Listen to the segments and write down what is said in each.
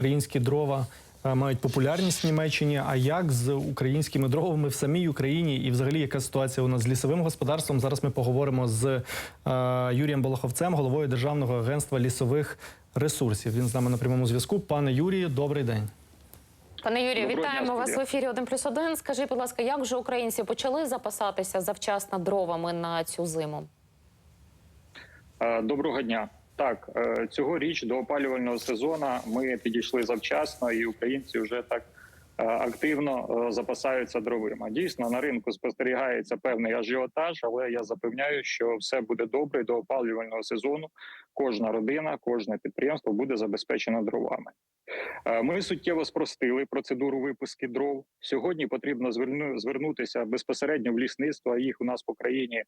Українські дрова е, мають популярність в Німеччині. А як з українськими дровами в самій Україні, і взагалі яка ситуація у нас з лісовим господарством? Зараз ми поговоримо з е, Юрієм Болоховцем, головою Державного агентства лісових ресурсів. Він з нами на прямому зв'язку. Пане Юрію, добрий день. Пане Юрію, вітаємо дня, вас в ефірі 1 плюс 1. Скажіть, будь ласка, як же українці почали запасатися завчасно дровами на цю зиму? Е, Доброго дня. Так, е, цьогоріч до опалювального сезону ми підійшли завчасно, і українці вже так е, активно е, запасаються дровима. Дійсно, на ринку спостерігається певний ажіотаж, але я запевняю, що все буде добре до опалювального сезону. Кожна родина, кожне підприємство буде забезпечено дровами. Е, Ми суттєво спростили процедуру випуски дров. Сьогодні потрібно зверну- звернутися безпосередньо в лісництво. а Їх у нас по країні е,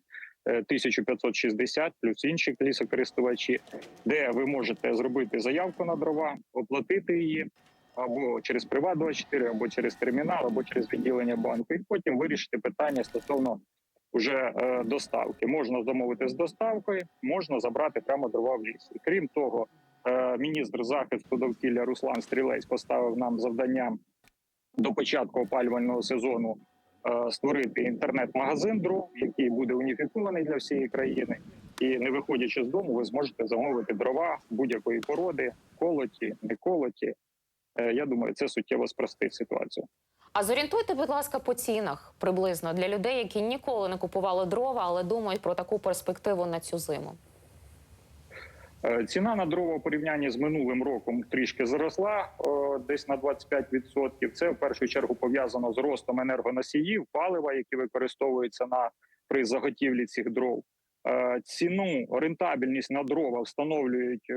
1560, плюс інші лісокористувачі, де ви можете зробити заявку на дрова, оплатити її або через Приват 24 або через термінал, або через відділення банку, і потім вирішити питання стосовно уже е, доставки. Можна замовити з доставкою, можна забрати прямо дрова в лісі. Крім того, міністр захисту довкілля Руслан Стрілець поставив нам завдання до початку опалювального сезону е, створити інтернет-магазин дров, який буде уніфікований для всієї країни. І не виходячи з дому, ви зможете замовити дрова будь-якої породи, колоті, не колоті. Е, Я думаю, це суттєво спростить ситуацію. А зорієнтуйте, будь ласка, по цінах приблизно для людей, які ніколи не купували дрова, але думають про таку перспективу на цю зиму. Е, Ціна на дрова у порівнянні з минулим роком трішки зросла е, десь на 25%. Це в першу чергу пов'язано з ростом енергоносіїв, палива, які використовуються на при заготівлі цих дров. Е, Ціну рентабельність на дрова встановлюють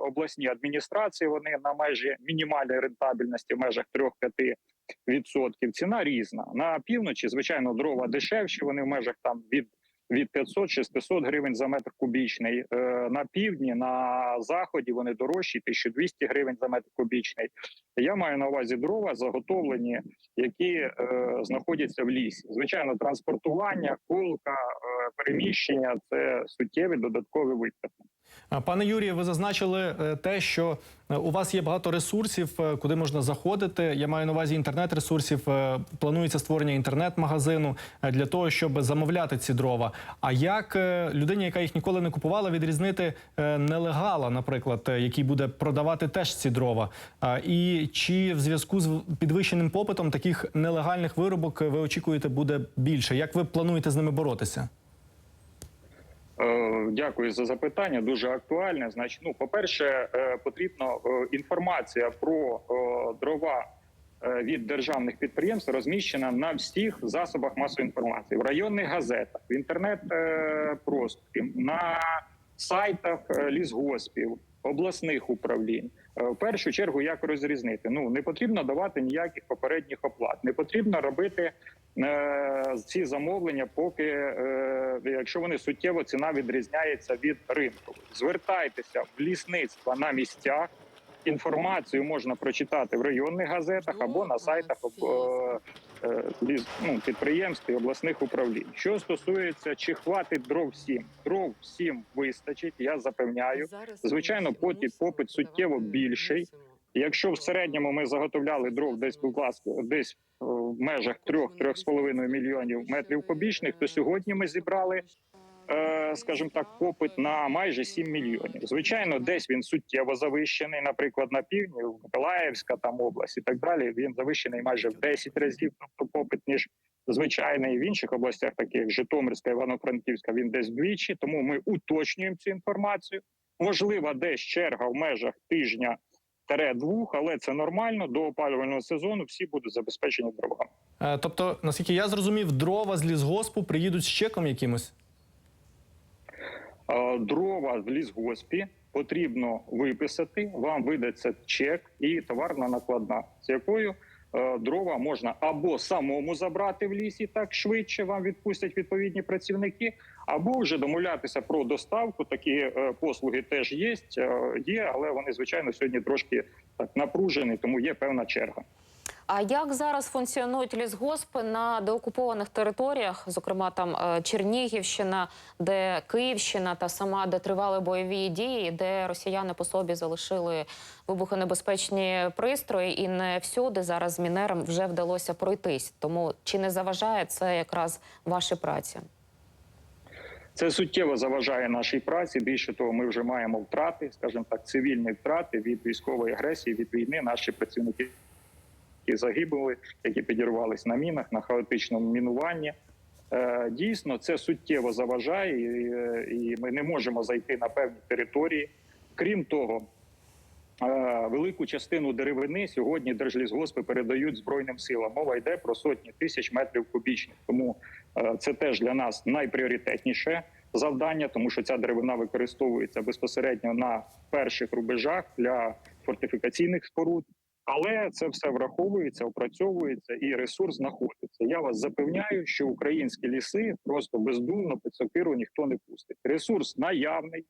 обласні адміністрації. Вони на межі мінімальної рентабельності в межах 3-5%. Ціна різна на півночі. Звичайно, дрова дешевші. Вони в межах там від від 500-600 гривень за метр кубічний. Е, На півдні, на заході вони дорожчі, 1200 гривень за метр кубічний. Я маю на увазі дрова заготовлені, які е, знаходяться в лісі. Звичайно, транспортування, колка, е, переміщення це суттєві додаткові витрати. Пане Юрію, ви зазначили е, те, що е, у вас є багато ресурсів, е, куди можна заходити. Я маю на увазі інтернет-ресурсів. Планується створення інтернет-магазину для того, щоб замовляти ці дрова. А як людині, яка їх ніколи не купувала, відрізнити нелегала, наприклад, який буде продавати теж ці дрова? І чи в зв'язку з підвищеним попитом таких нелегальних виробок ви очікуєте буде більше? Як ви плануєте з ними боротися? Е, Дякую за запитання. Дуже актуальне. Значить, ну, по-перше, е, потрібно е, інформація про дрова від державних підприємств розміщена на всіх засобах масової інформації в районних газетах, в інтернет просторі, на сайтах лісгоспів, обласних управлінь. Е, В першу чергу, як розрізнити? Ну не потрібно давати ніяких попередніх оплат, не потрібно робити е, ці замовлення, поки е, якщо вони суттєво ціна відрізняється від ринку. Звертайтеся в лісництва на місцях. Інформацію можна прочитати в районних газетах або на сайтах е, е, ну, підприємств і обласних управлінь. Що стосується, чи хватить дров всім, дров всім вистачить. Я запевняю. Звичайно, попит, попит суттєво більший. Якщо в середньому ми заготовляли дров десь, будь ласка, десь е, в межах 3-3,5 мільйонів метрів кубічних, то сьогодні ми зібрали, скажімо так, попит на майже 7 мільйонів. Звичайно, десь він суттєво завищений, наприклад, на півдні, Миколаївська там область і так далі. Він завищений майже в 10 разів, тобто попит ніж звичайний в інших областях, таких як Житомирська, Івано-Франківська, він десь вдвічі. Тому ми уточнюємо цю інформацію. Можливо, десь черга в межах тижня. Тере двох, але це нормально. До опалювального сезону всі будуть забезпечені дровами. Е, Тобто, наскільки я зрозумів, дрова з лісгоспу приїдуть з чеком якимось? Е, Дрова в лісгоспі потрібно виписати. Вам видаться чек і товарна накладна, з якою е, дрова можна або самому забрати в лісі так швидше. Вам відпустять відповідні працівники, або вже домовлятися про доставку. Такі е, послуги теж є, є, але вони звичайно сьогодні трошки так напружені, тому є певна черга. А як зараз функціонують лісгоспи на деокупованих територіях, зокрема там е, Чернігівщина, де Київщина та сама, де тривали бойові дії, де росіяни по собі залишили вибухонебезпечні пристрої, і не всюди зараз з мінером вже вдалося пройтись. Тому чи не заважає це якраз вашій праці? Це суттєво заважає нашій праці. Більше того, ми вже маємо втрати, скажімо так, цивільні втрати від військової агресії, від війни. Наші працівники які загибли, які підірвались на мінах, на хаотичному мінуванні. Е, Дійсно, це суттєво заважає, і, е, ми не можемо зайти на певні території. Крім того, е, велику частину деревини сьогодні держлісгоспи передають збройним силам. Мова йде про сотні тисяч метрів кубічних. Тому це теж для нас найпріоритетніше завдання, тому що ця деревина використовується безпосередньо на перших рубежах для фортифікаційних споруд. Але це все враховується, опрацьовується і ресурс знаходиться. Я вас запевняю, що українські ліси просто бездумно під сокиру ніхто не пустить. Ресурс наявний.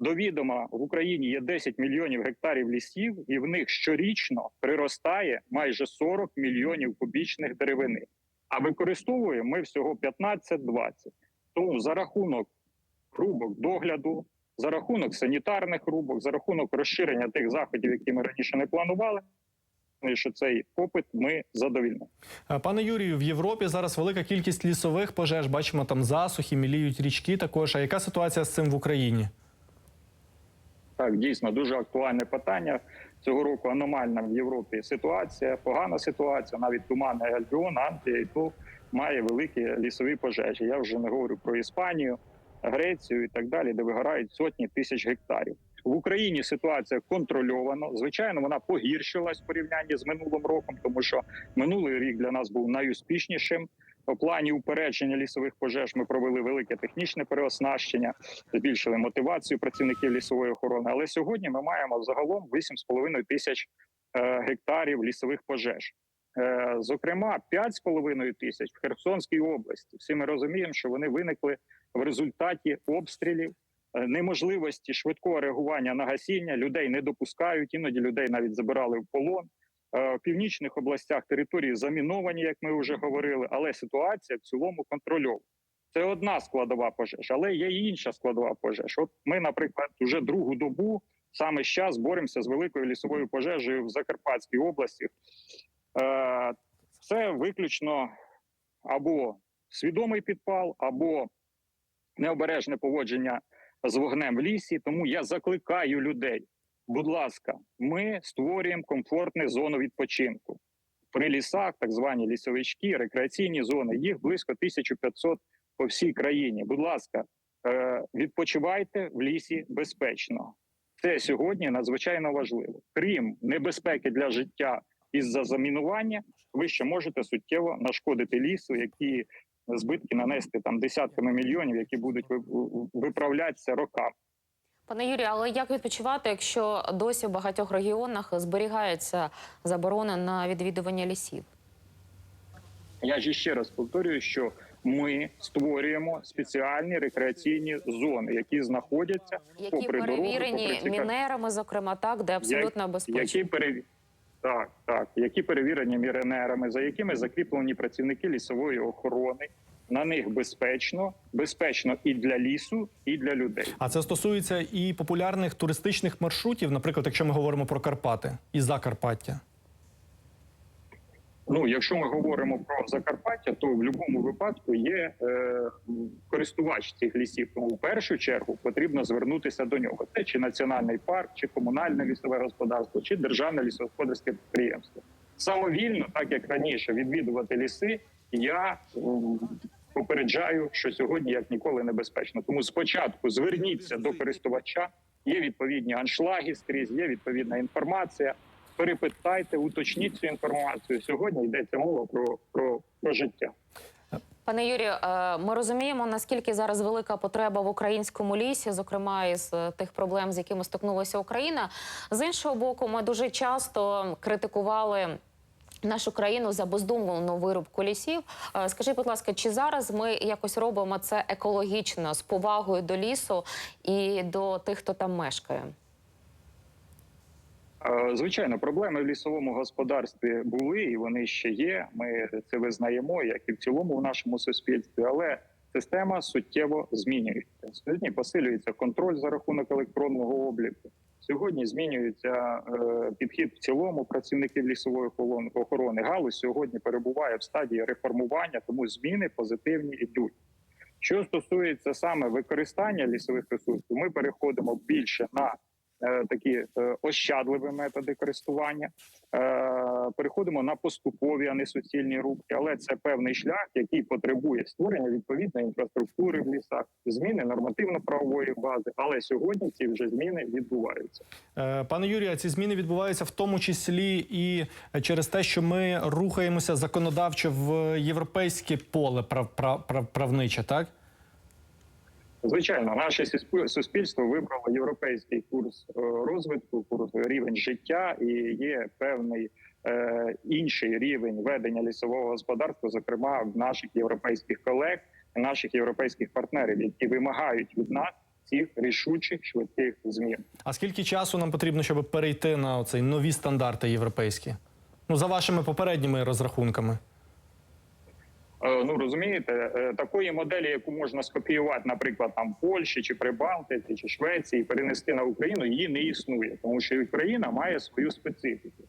До відома в Україні є 10 мільйонів гектарів лісів, і в них щорічно приростає майже 40 мільйонів кубічних деревини. А використовуємо ми всього 15-20. Тому за рахунок рубок догляду, за рахунок санітарних рубок, за рахунок розширення тих заходів, які ми раніше не планували, що цей попит ми задовільнимо. Е, Пане Юрію, в Європі зараз велика кількість лісових пожеж. Бачимо там засухи, міліють річки. Також а яка ситуація з цим в Україні? Так, дійсно дуже актуальне питання. Цього року аномальна в Європі ситуація, погана ситуація. Навіть туманний Альбіон, то має великі лісові пожежі. Я вже не говорю про Іспанію, Грецію і так далі, де вигорають сотні тисяч гектарів. В Україні ситуація контрольована. Звичайно, вона погіршилась в порівнянні з минулим роком, тому що минулий рік для нас був найуспішнішим. У плані упередження лісових пожеж ми провели велике технічне переоснащення, збільшили мотивацію працівників лісової охорони. Але сьогодні ми маємо загалом 8,5 тисяч е, гектарів лісових пожеж. Е, Зокрема, 5,5 тисяч в Херсонській області. Всі ми розуміємо, що вони виникли в результаті обстрілів, неможливості швидкого реагування на гасіння. Людей не допускають, іноді людей навіть забирали в полон. Е, В північних областях території заміновані, як ми вже говорили, але ситуація в цілому контрольована. Це одна складова пожеж, але є і інша складова пожеж. От ми, наприклад, вже другу добу саме зараз боремося з великою лісовою пожежею в Закарпатській області. Е, Це виключно або свідомий підпал, або необережне поводження з вогнем в лісі. Тому я закликаю людей. Будь ласка, ми створюємо комфортну зону відпочинку. При лісах, так звані лісовички, рекреаційні зони, їх близько 1500 по всій країні. Будь ласка, е, відпочивайте в лісі безпечно. Це сьогодні надзвичайно важливо. Крім небезпеки для життя із-за замінування, ви ще можете суттєво нашкодити лісу, які збитки нанести там десятками мільйонів, які будуть ви- виправлятися роками. Пане Юрію, але як відпочивати, якщо досі в багатьох регіонах зберігається заборона на відвідування лісів? Я ж ще раз повторюю, що ми створюємо спеціальні рекреаційні зони, які знаходяться Які попри дорогу, перевірені попри ці мінерами, зокрема, так, де абсолютно безпечно. які переві... так, так, які перевірені міренерами, за якими закріплені працівники лісової охорони. На них безпечно, безпечно і для лісу, і для людей. А це стосується і популярних туристичних маршрутів, наприклад, якщо ми говоримо про Карпати і Закарпаття. Ну, якщо ми говоримо про Закарпаття, то в будь-якому випадку є е, користувач цих лісів. Тому в першу чергу потрібно звернутися до нього. Це чи національний парк, чи комунальне лісове господарство, чи державне лісогосподарське підприємство. Самовільно, так як раніше, відвідувати ліси, я попереджаю, що сьогодні як ніколи небезпечно. Тому спочатку зверніться до користувача. Є відповідні аншлаги скрізь, є відповідна інформація. Перепитайте, уточніть цю інформацію. Сьогодні йдеться мова про, про, про життя. Пане Юрію, е, ми розуміємо, наскільки зараз велика потреба в українському лісі, зокрема із е, тих проблем, з якими стикнулася Україна. З іншого боку, ми дуже часто критикували. Нашу країну за бездумну вирубку лісів. Е, Скажіть, будь ласка, чи зараз ми якось робимо це екологічно з повагою до лісу і до тих, хто там мешкає? Звичайно, проблеми в лісовому господарстві були і вони ще є. Ми це визнаємо, як і в цілому в нашому суспільстві. Але система суттєво змінюється. Сьогодні посилюється контроль за рахунок електронного обліку. Сьогодні змінюється е, підхід в цілому працівників лісової охорони. Галузь сьогодні перебуває в стадії реформування, тому зміни позитивні йдуть. Що стосується саме використання лісових ресурсів, ми переходимо більше на такі е, ощадливі методи користування. Е, переходимо на поступові, а не суцільні рубки. Але це певний шлях, який потребує створення відповідної інфраструктури в лісах, зміни нормативно-правової бази. Але сьогодні ці вже зміни відбуваються. Е, Пане Юрію, ці зміни відбуваються в тому числі і через те, що ми рухаємося законодавчо в європейське поле прав, прав, прав, правниче, так? Звичайно, наше суспільство вибрало європейський курс е, розвитку, курс рівень життя, і є певний е, інший рівень ведення лісового господарства, зокрема в наших європейських колег, наших європейських партнерів, які вимагають від нас цих рішучих швидких змін. А скільки часу нам потрібно, щоб перейти на цей нові стандарти європейські? Ну, за вашими попередніми розрахунками. Е, Ну розумієте, е, такої моделі, яку можна скопіювати, наприклад, там Польщі чи Прибалтиці чи Швеції, перенести на Україну, її не існує, тому що Україна має свою специфіку.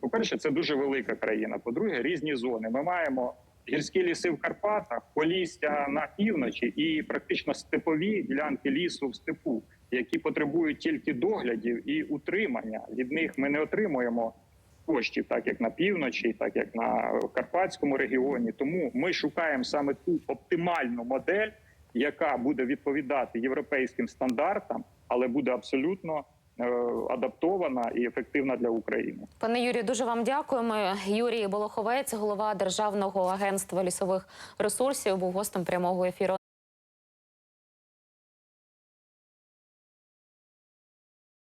По перше, це дуже велика країна. По-друге, різні зони. Ми маємо гірські ліси в Карпатах, полісся на півночі і практично степові ділянки лісу в степу, які потребують тільки доглядів і утримання. Від них ми не отримуємо коштів, так як на півночі, так як на Карпатському регіоні. Тому ми шукаємо саме ту оптимальну модель, яка буде відповідати європейським стандартам, але буде абсолютно е, адаптована і ефективна для України. Пане Юрію, дуже вам дякуємо. Юрій Болоховець, голова Державного агентства лісових ресурсів, був гостем прямого ефіру.